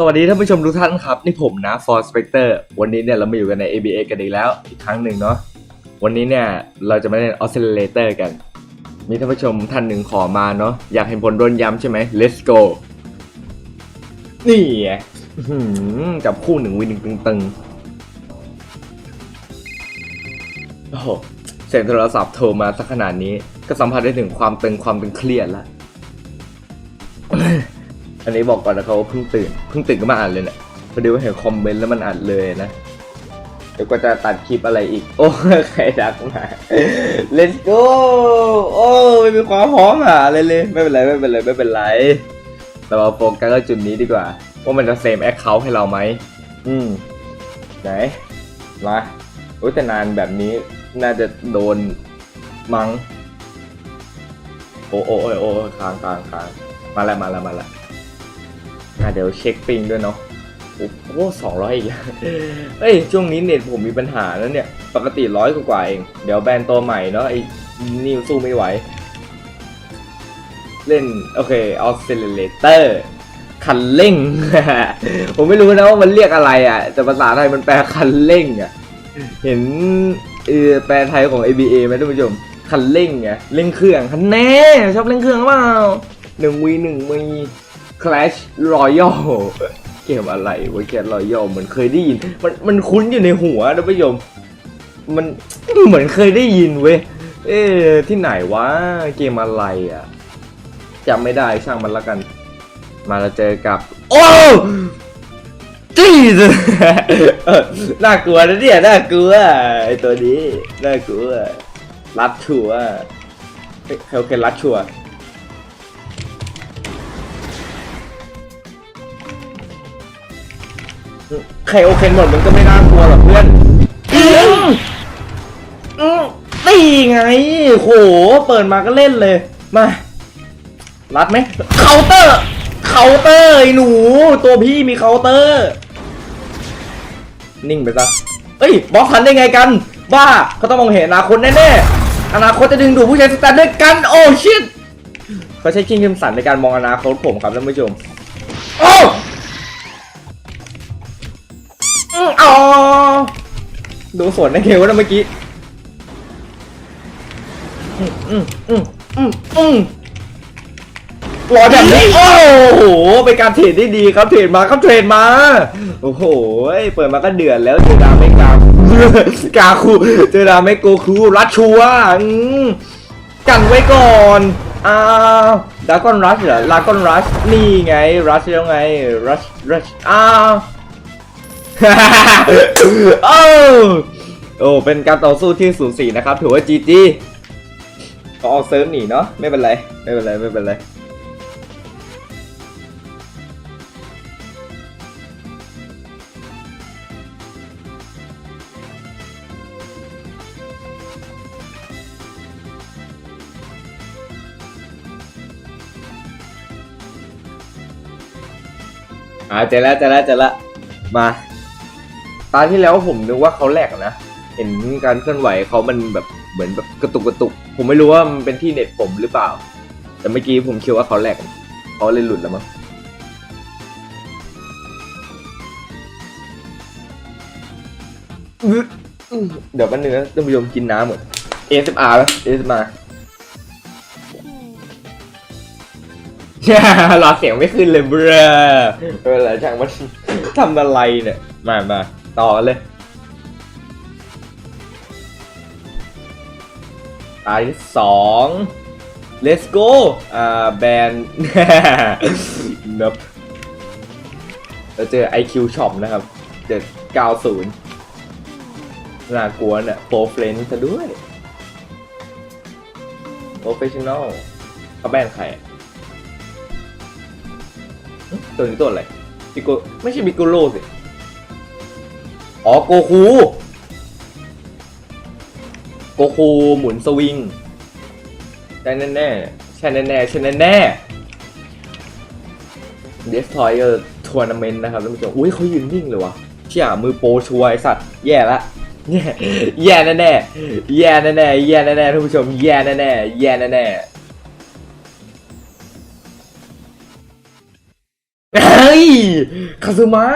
สวัสดีท่านผู้ชมทุกท่านครับ นี่ผมนะ For Spectre วันนี้เนี่ยเรามาอยู่กันใน ABA กันอีกแล้วอีกครั้งหนึ่งเนาะวันนี้เนี่ยเราจะมาเล่น Oscillator กัน มีท่านผู้ชมท่านหนึ่งขอมาเนาะอยากเห็นผลโดนย้ำใช่ไหม Let's go นี่ไงจับคู่หนึ่งวินหนึ่งตึงๆโอ้โหเสียงโทรศัพท์โทรมาสักขนาดนี้ ก็สัมผัสได้ถึงความตึงความตึงเครียดแล้ว อันนี้บอกก่อนนะเขาเพิ่งตื่นเพิ่งตื่นก็มาอ่านเลยเนี่ยพอดีว่าเห็นคอมเมนต์แล้วมันอ่านเลยนะเดี๋ยวก็จะตัดคลิปอะไรอีก โอ้ใครดักมา Let's go โอ้ไม่มีความพร้อมอะเลยเลยไม่เป็นไรไม่เป็นไรไม่เป็นไรเรามาโฟกัสกับจุดนี้ดีกว่า ว่ามันจะเซมแอคเคาท์ให้เราไหมอืมไหนมาโอ้แต่นานแบบนี้น่าจะโดนมังโอ้โอ้โอ้โอ้ค้างค้างค้างมาแล้วมาแล้วมาแล้ว อะเดี๋ยวเช็คปิงด้วยเนาะโอ้โหสองร้อยอีกแล้วเฮ้ย ช่วงนี้เน็ตผมมีปัญหาแล้วเนี่ย ปกติร้อยกว่าเอง เดี๋ยวแบนตัวใหม่เนาะไอ้นิวสู้ไม่ไหว เล่น โอเคออสซิลเลเตอร์คันเร่ง ผมไม่รู้นะว่ามันเรียกอะไรอะ แต่ภาษาไทยมันแปลคันเร่งอะ เห็นเออแปลไทยของ ABA ไหมท่านผู้ชม คันเร่งไงเร่งเครื่องคันแน่ ชอบเร่งเครื่องเปล่าหนึ่งวีหนึ่งมี Clash Royale เกมอะไรวะ Clash Royale เหมือนเคยได้ยิน มันมันคุ้นอยู่ในหัวนะท่านผู้ชมมันเหมือนเคยได้ยินเว้ย เอ๊ที่ไหนวะ เกมอะไรอะจำไม่ได้ช่างมันละกัน มาเราเจอกับ โอ้จีสน่ากลัวนะเนี่ยน่ากลัวไอตัวนี้น่ากลัวรัดชัวร์เฮ้ยโอเครัดชัวร์ ใครโอเคหมดมันก็ไม่น่ากลัวหรอกเพื่อนอืมอืมนี่ไงโห เปิดมาก็เล่นเลย มา รัดไหมเคาน์เตอร์ เคาน์เตอร์ไอ้หนู ตัวพี่มีเคาน์เตอร์ นิ่งไปซะเอ้ยบล็อกทันได้ไงกัน บ้าเขาต้องมองเห็นอนาคตแน่ๆ อนาคตจะดึงดูดผู้ใช้สแตนด้วยกัน โอ้ชิตเขาใช้คิงคิมสันในการมองอนาคตผมครับท่านผู้ชม โอ้อื ดูสวนในเกมว่าเมื่อกี้อืมอืมอืมอืมอืมรอแบบนี้โอ้โหเป็นการเทรดที่ดีครับเทรดมาครับเทรดมา โอ้โหเปิดมาก็เดือดแล้วเจอดาไม่กลางกาคูเจอดาไม่โกคูรัดชัวร์อืมกันไว้ก่อนอ้าวดากอนรัชเหรอลากอนรัชนี่ไงรัชแล้วไงรัชรัชอ้าว โอ้โอ้เป็นการต่อสู้ที่สูสีนะครับ ถือว่าจีจีก็ออกเซิร์ฟหนีเนาะไม่เป็นไร ไม่เป็นไร ไม่เป็นไรอ่าเจอแล้วเจอแล้วเจอแล้วมา ตาที่แล้วผมนึกว่าเขาแหลกนะ เห็นการเคลื่อนไหวเขามันแบบเหมือนแบบกระตุกกระตุก ผมไม่รู้ว่ามันเป็นที่เน็ตผมหรือเปล่า แต่เมื่อกี้ผมคิดว่าเขาแหลกเขาเลยหลุดแล้วมั้งเดี๋ยวแป๊บนึงนะท่านผู้ชมกินน้ำหมด ASMR แล้ว ASMR หลอเสียงไม่ขึ้นเลยเบรอเออแล้วช่างมันทำอะไรเนี่ย มามา ต่อกันเลย ตาที่สอง let's go อ่า แบน นับเราเจอ IQ Shop นะครับ เจ็ดเก้าศูนย์น่ากลัวเนี่ยโปรเฟรนซะด้วย professional เขาแบนใครตัวนี้ตัวอะไรปิโกไม่ใช่ปิโกโลสิ อ๋อโกคูโกคูหมุนสวิงใช่แน่แน่ใช่แน่แน่ใช่แน่แน่เดสทอยเออร์ทัวร์นาเมนต์นะครับท่านผู้ชมอุ้ยเขายืนนิ่งเลยวะเชี่ยมือโปรชัวร์ไอสัตว์แย่ละแย่แย่แน่แน่แย่แน่แน่แย่แน่แน่ท่านผู้ชมแย่แน่แน่แย่แน่แน่ๆอ้ยคาซึมะ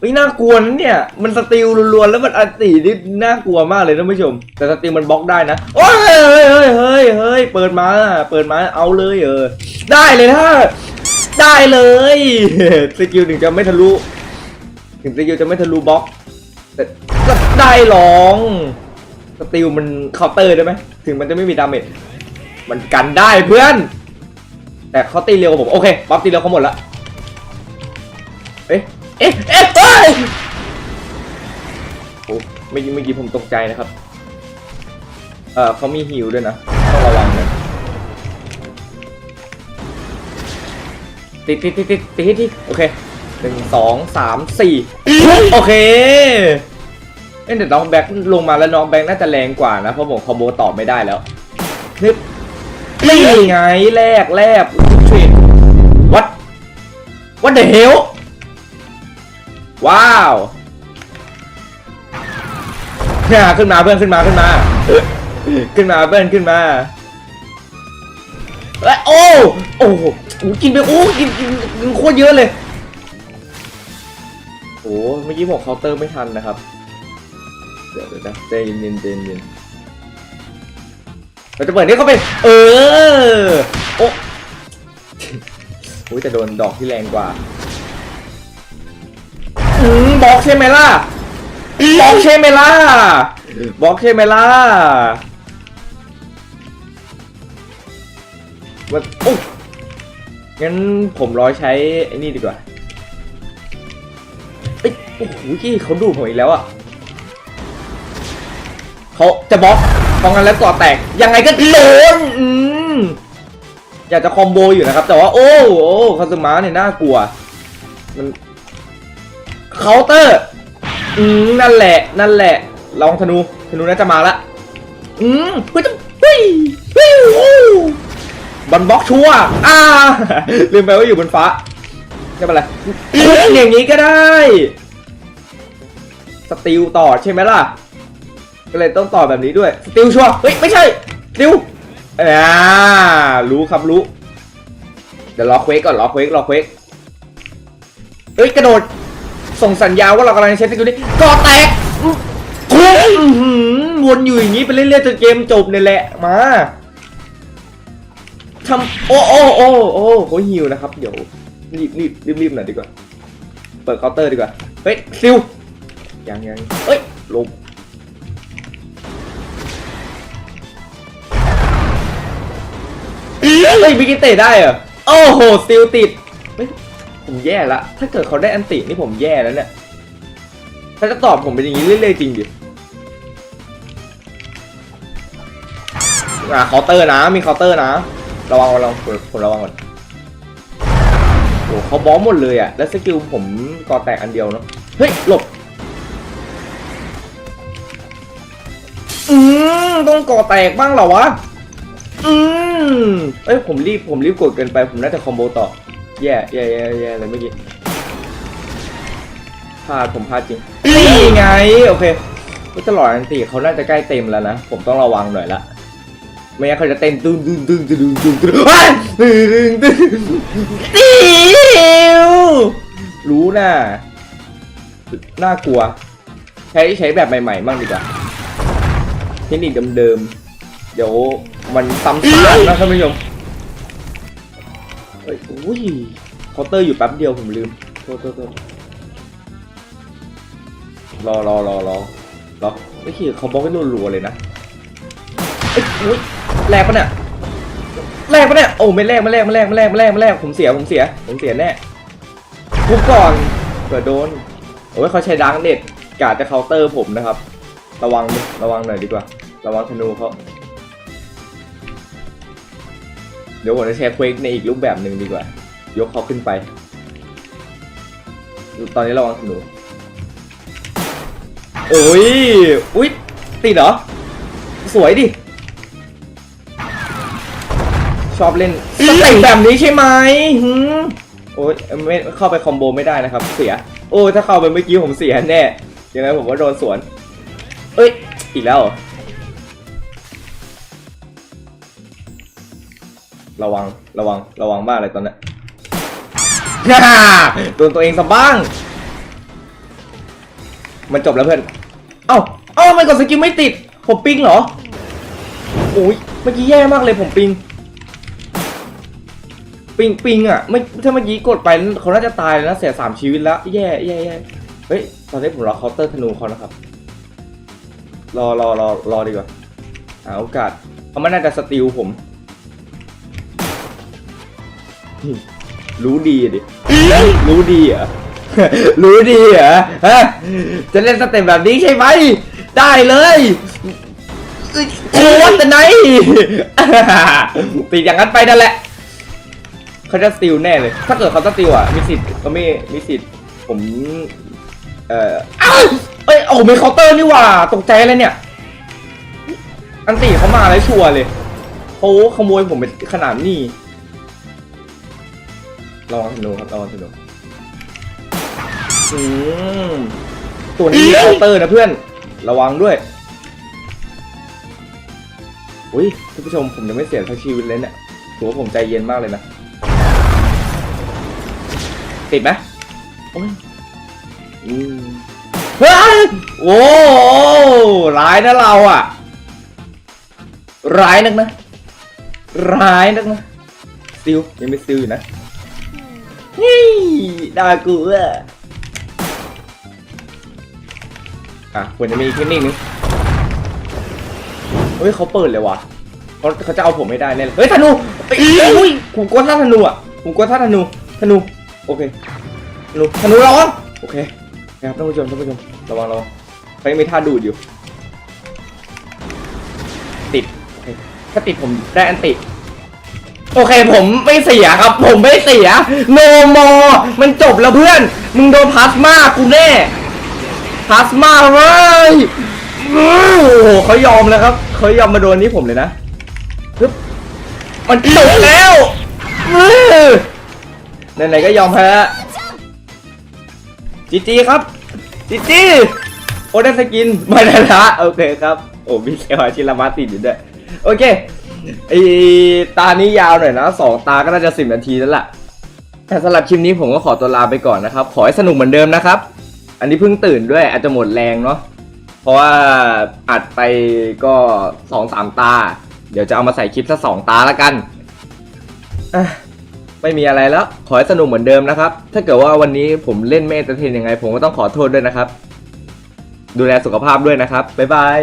ไม่น่ากลัวนะเนี่ย มันสติลล้วนๆแล้วมันอันตีนี่น่ากลัวมากเลยท่านผู้ชม แต่สติลมันบล็อกได้นะโอ้ยเฮ้ยเฮ้ยเฮ้ยเฮ้ยเปิดมาเปิดมาเอาเลยเออได้เลยนะได้เลยสกิลถึงจะไม่ทะลุถึงสกิลจะไม่ทะลุบล็อก แต่ก็ได้ลองสติลมันเคาน์เตอร์ได้ไหมถึงมันจะไม่มีดาเมจมันกันได้เพื่อน แต่เขาตีเร็วกว่าผมโอเคบัฟตีเร็วเขาหมดละเอ๊ะ เอ๊ะเอ๊ะเอ้ยโอ้เมื่อกี้เมื่อกี้ผมตกใจนะครับ เออเขามีฮิวด้วยนะต้องระวังเลยติดติดติดติดติดที่โอเคหนึ่งสองสามสี่โอเคเอ้ยแต่น้องแบ็คลงมาแล้วน้องแบ็คน่าจะแรงกว่านะ เพราะผมคอมโบตอบไม่ได้แล้วนึกนี่ไงแรกแรกทริดวัดวัดเด hell ว้ ว้าวเนี่ยขึ้นมาเพื่อนขึ้นมาขึ้นมา ขึ้นมาเพื่อนขึ้นมาเอ้ยโอ้โอ้โหกินไปโอ้กินกินกินโคตรเยอะเลยโอ้เมื่อกี้ผมเคาน์เตอร์ไม่ทันนะครับ เดี๋ยวเดี๋ยวนะใจเย็นใจเย็นเราจะเปิดนี้เข้าไปเออโอ้โหจะโดนดอกที่แรงกว่า บล็อกใช่ไหมล่ะบล็อกใช่ไหมล่ะบล็อกใช่ไหมล่ะมันโอ้งั้นผมรอใช้ไอ้นี่ดีกว่าเอ้ยโอ้โหที่เขาดูผมอีกแล้วอะเขาจะบล็อกเพราะงั้นแล้วก่อแตก ยังไงก็โดนอืมอยากจะคอมโบอยู่นะครับ แต่ว่าโอ้โอ้คาสมาเนี่ยน่ากลัว มัน เคาน์เตอร์อืมนั่นแหละ นั่นแหละ ลองธนู ธนูน่าจะมาละ อืมเฮ้ยจะเฮ้ยเฮ้ยบอลบล็อกชัวร์อ่าลืมไปว่าอยู่บนฟ้าไม่เป็นไรอย่างนี้ก็ได้ สติลต่อใช่ไหมล่ะ ก็เลยต้องต่อแบบนี้ด้วย สติลชัวร์เฮ้ย ไม่ใช่สติลอ่ารู้ครับรู้ เดี๋ยวรอเควกก่อนรอเควกรอเควกเฮ้ย กระโดด ส่งสัญญาณว่าเรากำลังใช้สกิลนี้ก่อแตกอื้อหือวนอยู่อย่างนี้ไปเรื่อยๆจนเกมจบเนี่ยแหละมาทำโอ้โอ้โอ้โอ้โหหิวนะครับ เดี๋ยวรีบรีบรีบรีบหน่อยดีกว่า เปิดเคาน์เตอร์ดีกว่า เฮ้ยซิลยังยังเฮ้ยลงเฮ้ยบิกิเตะได้เหรอโอ้โหสติลติดเฮ้ย ผมแย่ละ ถ้าเกิดเขาได้อันตินี่ผมแย่แล้วเนี่ยถ้าจะตอบผมเป็นอย่างนี้เรื่อยๆจริงดิอะเคาน์เตอร์นะ มีเคาน์เตอร์นะ ระวังระวังผมผมระวังก่อนโอ้เขาบอมหมดเลยอะ แล้วสกิลผมก่อแตกอันเดียวเนาะ เฮ้ย หลบ อืมต้องก่อแตกบ้างเหรอวะ อืมเอ้ย ผมรีบ ผมรีบกดเกินไป ผมน่าจะคอมโบต่อ แย่แย่แย่แย่เลยเมื่อกี้พลาดผมพลาดจริงนี่ไง โอเคก็ตลอดอันตีเขาน่าจะใกล้เต็มแล้วนะ ผมต้องระวังหน่อยละไม่งั้นเขาจะเต้นตึ้งตึ้งตึ้งตึ้งตึ้งตึ้งตึ้งตึ้งดึงตีวรู้น่ะน่ากลัว ใช้ใช้แบบใหม่ๆบ้างดีกว่าเทคนิคเดิมๆเดี๋ยวมันซ้ำซากนะท่านผู้ชม ฮ้ยอุ้ยเคาน์เตอร์อยู่แป๊บเดียวผมลืมโทษโทษโทษรอรอรอรอรอไม่คิดเขาบล็อกให้รัวๆเลยนะเอ้ยอุ้ยแลกปะเนี่ยแลกปะเนี่ยโอ้ไม่แลกไม่แลกไม่แลกไม่แลกไม่แลกไม่แลกผมเสียผมเสียผมเสียแน่ทุบก่อนเผื่อโดนโอ้ยเขาใช้ดังเน็ตกาจะเคาน์เตอร์ผมนะครับ ระวังดิระวังหน่อยดีกว่า ระวังธนูเขา เดี๋ยวผมจะแชร์เควกในอีกรูปแบบหนึ่งดีกว่า ยกเขาขึ้นไป ตอนนี้ระวังธนูโอ้ย อุ้ยติดเหรอ สวยดิ ชอบเล่นสเต็ปแบบนี้ใช่ไหมหืมโอ้ยไม่เข้าไปคอมโบไม่ได้นะครับ เสีย โอ้ถ้าเข้าไปเมื่อกี้ผมเสียแน่ยังไงผมว่าโดนสวน เอ้ย อีกแล้ว รอระวังระวังระวังมากเลยตอนนี้นโดนตัวเองซะบ้าง มันจบแล้วเพื่อน เอ้าเอ้าทำไมกดสกิลไม่ติด ผมปิงเหรอโอ้ยเมื่อกี้แย่มากเลยผมปิง ปิงปิงอะไม่ถ้าเมื่อกี้กดไปเขาน่าจะตายแล้วนะเสียสามชีวิตแล้วแย่แย่แย่เฮ้ยตอนนี้ผมรอเคาน์เตอร์ธนูเขานะครับ รอรอรอรอดีกว่าหาโอกาสเขาไม่น่าจะสติลผม รู้ดีดิรู้ดีเหรอรู้ดีเหรอฮะจะเล่นสเต็ปแบบนี้ใช่ไหม ได้เลยโอ้ยแต่ไหนติดอย่างนั้นไปนั่นแหละเขาจะสติลแน่เลย ถ้าเกิดเขาสติลอะมีสิทธิ์เขาไม่มีสิทธิ์ผม เอ่อเอ้ยโอ้ไม่เคาน์เตอร์นี่ว่าตกใจเลยเนี่ย อันตีเขามาแล้วชัวร์เลยเขาขโมยผมไปขนาดนี้ ระวังธนูครับระวังธนูอืมตัวนี้มีเคาน์เตอร์นะเพื่อน ระวังด้วย อุ้ยท่านผู้ชมผมยังไม่เสียทั้งชีวิตเลยเนี่ยถือว่าผมใจเย็นมากเลยนะ ติดไหมโอ้ยอืมเฮ้ยโอ้ร้ายนะเราอะ ร้ายนักนะ ร้ายนักนะสติลยังไม่สติลอยู่นะ นี่ดากูอะอะควรจะมีอีกเทคนิคนึงเฮ้ยเขาเปิดเลยว่ะเขาเขาจะเอาผมไม่ได้แน่เลยเฮ้ยธนูอุ้ยผมกลัวท่าธนูอะผมกลัวท่าธนูธนูโอเคธนูธนูระวังโอเคนะครับท่านผู้ชมท่านผู้ชมระวังระวังเขายังมีท่าดูดอยู่ ติดถ้าติดผมได้อันติ โอเคผมไม่เสียครับ ผมไม่เสีย โนโม มันจบแล้วเพื่อน มึงโดนพลาสมากูแน่พลาสมาเว้ยโอ้โหเขายอมแล้วครับเขายอมมาโดนนี้ผมเลยนะปึ๊บมันจบแล้วไหนๆก็ยอมแพ้จีจีครับจีจีโอได้สกินไม่ได้ละโอเคครับ โอ้มีเซลชิรามาติดอยู่ด้วย โอเค ไอตานี้ยาวหน่อยนะสองตาก็น่าจะสิบนาทีแล้วล่ะ แต่สำหรับคลิปนี้ผมก็ขอตัวลาไปก่อนนะครับ ขอให้สนุกเหมือนเดิมนะครับ อันนี้เพิ่งตื่นด้วยอาจจะหมดแรงเนาะเพราะว่าอัดไปก็สองสามตา เดี๋ยวจะเอามาใส่คลิปสักสองตาละกันไม่มีอะไรแล้ว ขอให้สนุกเหมือนเดิมนะครับ ถ้าเกิดว่าวันนี้ผมเล่นไม่เอนเตอร์เทนยังไง ผมก็ต้องขอโทษด้วยนะครับ ดูแลสุขภาพด้วยนะครับบ๊ายบาย